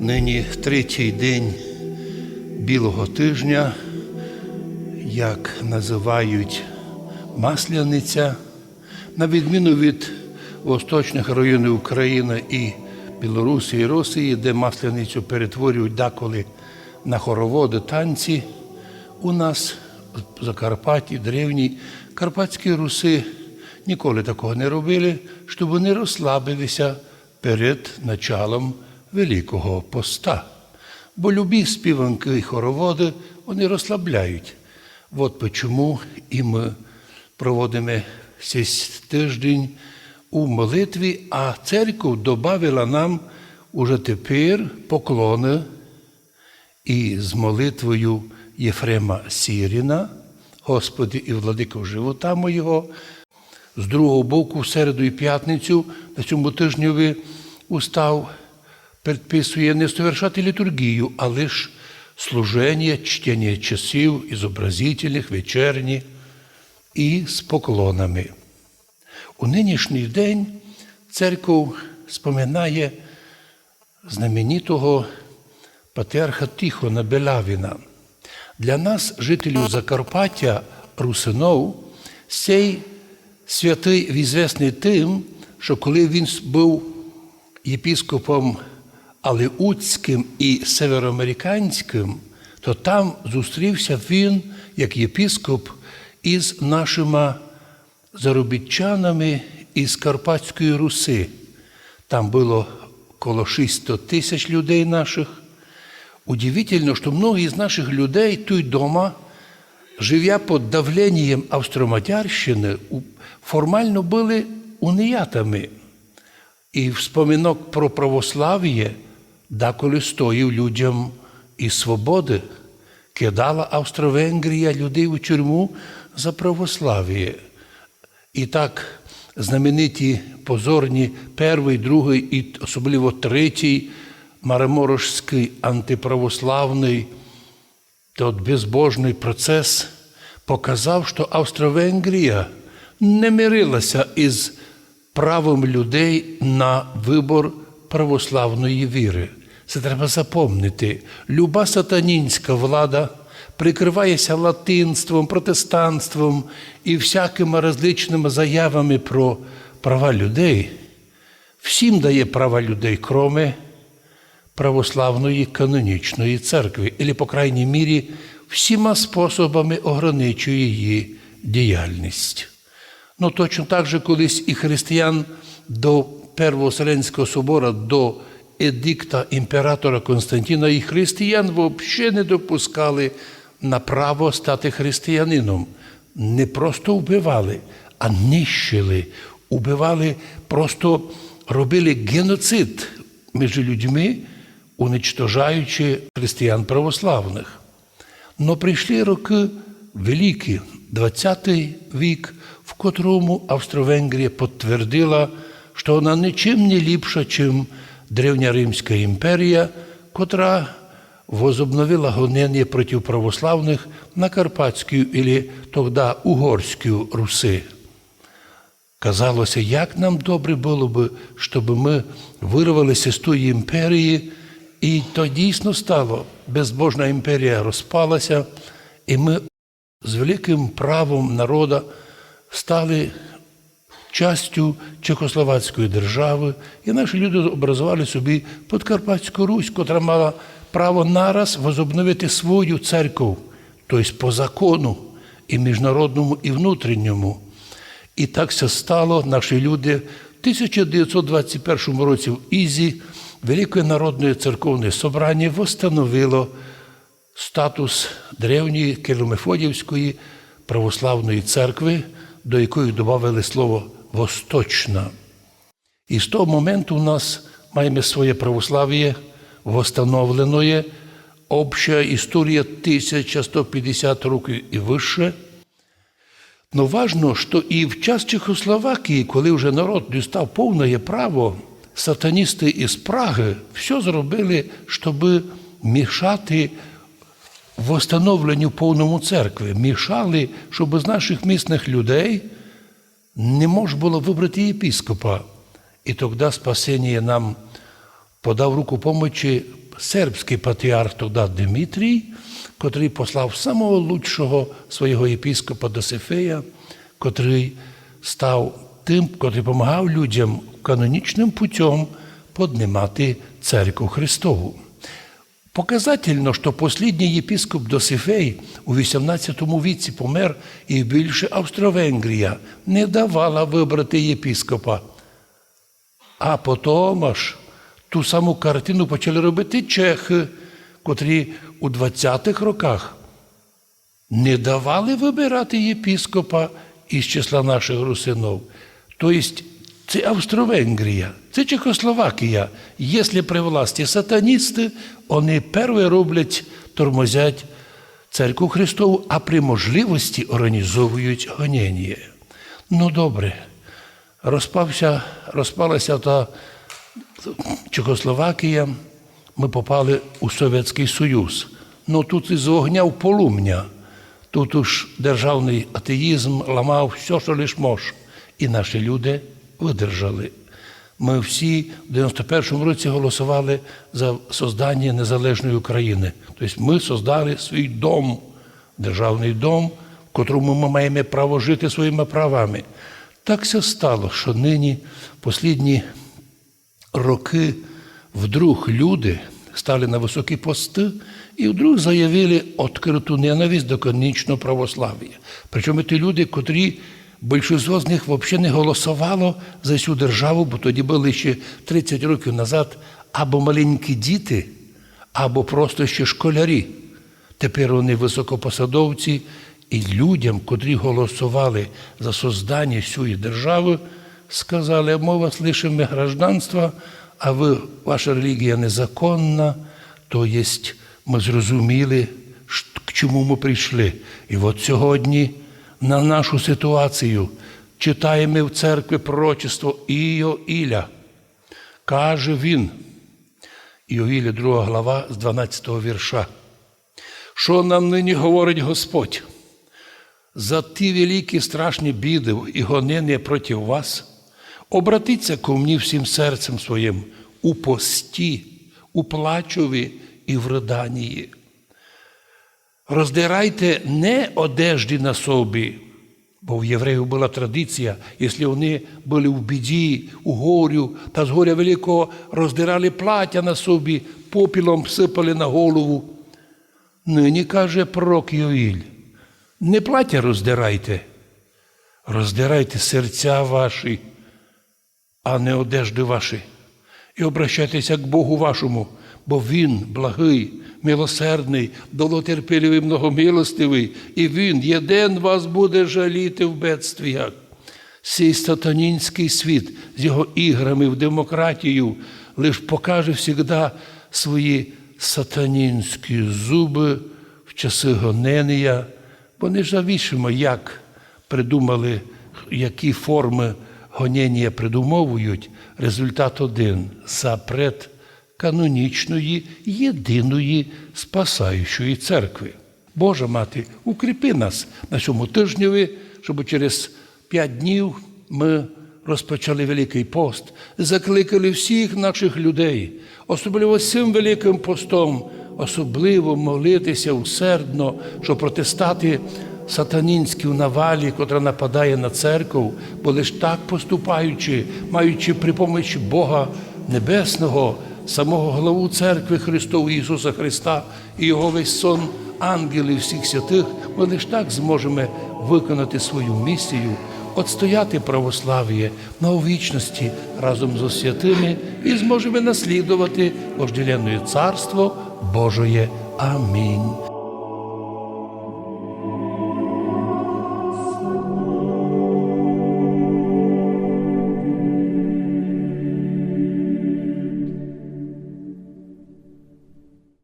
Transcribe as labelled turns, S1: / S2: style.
S1: Нині третій день Білого тижня, як називають Масляниця, на відміну від восточних районів України і Білорусі і Росії, де масляницю перетворюють деколи на хороводи танці, у нас в Закарпатті, древній карпатські руси ніколи такого не робили, щоб вони розслабилися перед началом Великого поста. Бо любі співанки і хороводи вони розслабляють. От чому і ми проводимо цей тиждень у молитві, а церква додала нам уже тепер поклони і з молитвою Єфрема Сіріна, Господи і владико живота моєго, з другого боку, в середу і п'ятницю на цьому тижневі устав предписує не совершати літургію, а лише служення, чтення часів, ізобразительних, вечерні і з поклонами. У нинішній день церква споминає знаменитого патріарха Тихона Белавіна. Для нас, жителів Закарпаття, Русинов, цей святий відзвісний тим, що коли він був єпіскопом Алеутським і североамериканським, то там зустрівся він як єпіскоп із нашими заробітчанами із Карпатської Руси. Там було коло 600 тисяч людей наших. Удивительно, що многі з наших людей тут дома, живя під давленням Австроматярщини, формально були уніятами. І вспомінок про православ'я деколи стоїв людям і свободи. Кидала Австро-Венгрія людей у тюрму за православ'я. І так знамениті позорні перший, другий і особливо третій Мараморошський антиправославний тот безбожний процес показав, що Австро-Венгрія не мирилася із правом людей на вибор православної віри. Це треба запомнити. Люба сатанінська влада прикривається латинством, протестанством і всякими различними заявами про права людей. Всім дає права людей, кроме православної канонічної церкви, або, по крайній мірі, всіма способами ограничує її діяльність. Ну, точно так же колись і християн до Первого Вселенського собора, до едикта імператора Константина, і християн взагалі не допускали на право стати християнином. Не просто вбивали, а нищили, убивали, просто робили геноцид між людьми, уничтожаючи християн православних. Но прийшли роки великі, 20-й вік, в котрому Австро-Венгрія підтвердила, що вона нічим не ліпша, чим Древня Римська імперія, котра возобновила гонення проти православних на Карпатську і тоді Угорську Руси. Казалося, як нам добре було б, щоб ми вирвалися з тої імперії, і то дійсно стало. Безбожна імперія розпалася, і ми з великим правом народа стали частю Чехословацької держави, і наші люди образували собі Подкарпатську Русь, котра мала право нараз возобновити свою церкву, тобто по закону і міжнародному, і внутрішньому. І так все стало. Наші люди в 1921 році в Ізі Великої народної церковної собрання встановило статус древньої Киромефодівської православної церкви, до якої додали слово Восточна. І з того моменту у нас маємо своє православ'я встановлене, обща історія 1150 років і вище. Но важно, що і в час Чехословакії, коли вже народ дістав повне право, сатаністи із Праги все зробили, щоб мішати встановленню повному церкви. Мішали, щоб з наших місних людей не можна було вибрати єпіскопа. І тоді спасіння нам подав руку помочі сербський патріарх тоді Дмитрій, котрий послав самого лучшого свого єпіскопа Досифея, котрий став тим, котрий допомагав людям канонічним путем піднімати церкву Христову. Показательно, що послідній єпископ Досифей у 18 віці помер, і більше Австро-Венгрія не давала вибрати єпископа. А потім аж ту саму картину почали робити чехи, котрі у 20-х роках не давали вибирати єпископа із числа наших русинов. Тобто це Австро-Венгрія, це Чехословакія. Якщо при власті сатаністи, вони перше роблять, тормозять церкву Христову, а при можливості організовують гонення. Ну добре, розпався, розпалася та Чехословакія, ми попали у Совєтський Союз. Ну тут із вогня в полум'я. Тут уж державний атеїзм ламав все, що лиш мож. І наші люди видержали. Ми всі в 91-му році голосували за создання незалежної України. Тобто ми создали свій дом, державний дом, в котрому ми маємо право жити своїми правами. Так все стало, що нині, послідні роки, вдруг люди стали на високі пости і вдруг заявили відкриту ненависть до канонічного православ'я. Причому ті люди, котрі більшість з них взагалі не голосувало за цю державу, бо тоді були ще 30 років назад або маленькі діти, або просто ще школярі. Тепер вони високопосадовці, і людям, котрі голосували за создання цієї держави, сказали, ми вас лишимо гражданства, а ви, ваша релігія незаконна, то є, ми зрозуміли, к чому ми прийшли. І от сьогодні на нашу ситуацію читаємо в церкві пророчество Іоіля. Каже він, Іоіля, 2 глава з 12 вірша. Що нам нині говорить Господь? За ті великі страшні біди і гонення проти вас, обратіться ко мені всім серцем своїм у пості, у плачові і в риданні. Роздирайте не одежді на собі, бо в євреїв була традиція, якщо вони були в біді, у горю та з горя великого роздирали плаття на собі, попілом сипали на голову. Нині каже пророк Йоїль, не плаття роздирайте, роздирайте серця ваші, а не одежди ваші. І обращайтеся к Богу вашому, бо Він благий, милосердний, долотерпеливий, многомилостивий, і Він єден вас буде жаліти в бедствіях. Сей сатанінський світ з його іграми в демократію лиш покаже завжди свої сатанінські зуби в часи гонення, бо не завішимо, як придумали, які форми гонення придумовують. Результат один запрет канонічної єдиної спасаючої церкви. Божа мати, укріпи нас на цьому тижневі, щоб через п'ять днів ми розпочали Великий пост, закликали всіх наших людей, особливо цим великим постом, особливо молитися усердно, щоб протистати сатанінській навалі, котра нападає на церкву, бо лиш так поступаючи, маючи при помочі Бога Небесного, самого главу церкви Христову Ісуса Христа і Його весь сон ангелів всіх святих, ми лиш так зможемо виконати свою місію, отстояти православ'я на вічності разом з святими і зможемо наслідувати вожделенне царство Божоє. Амінь.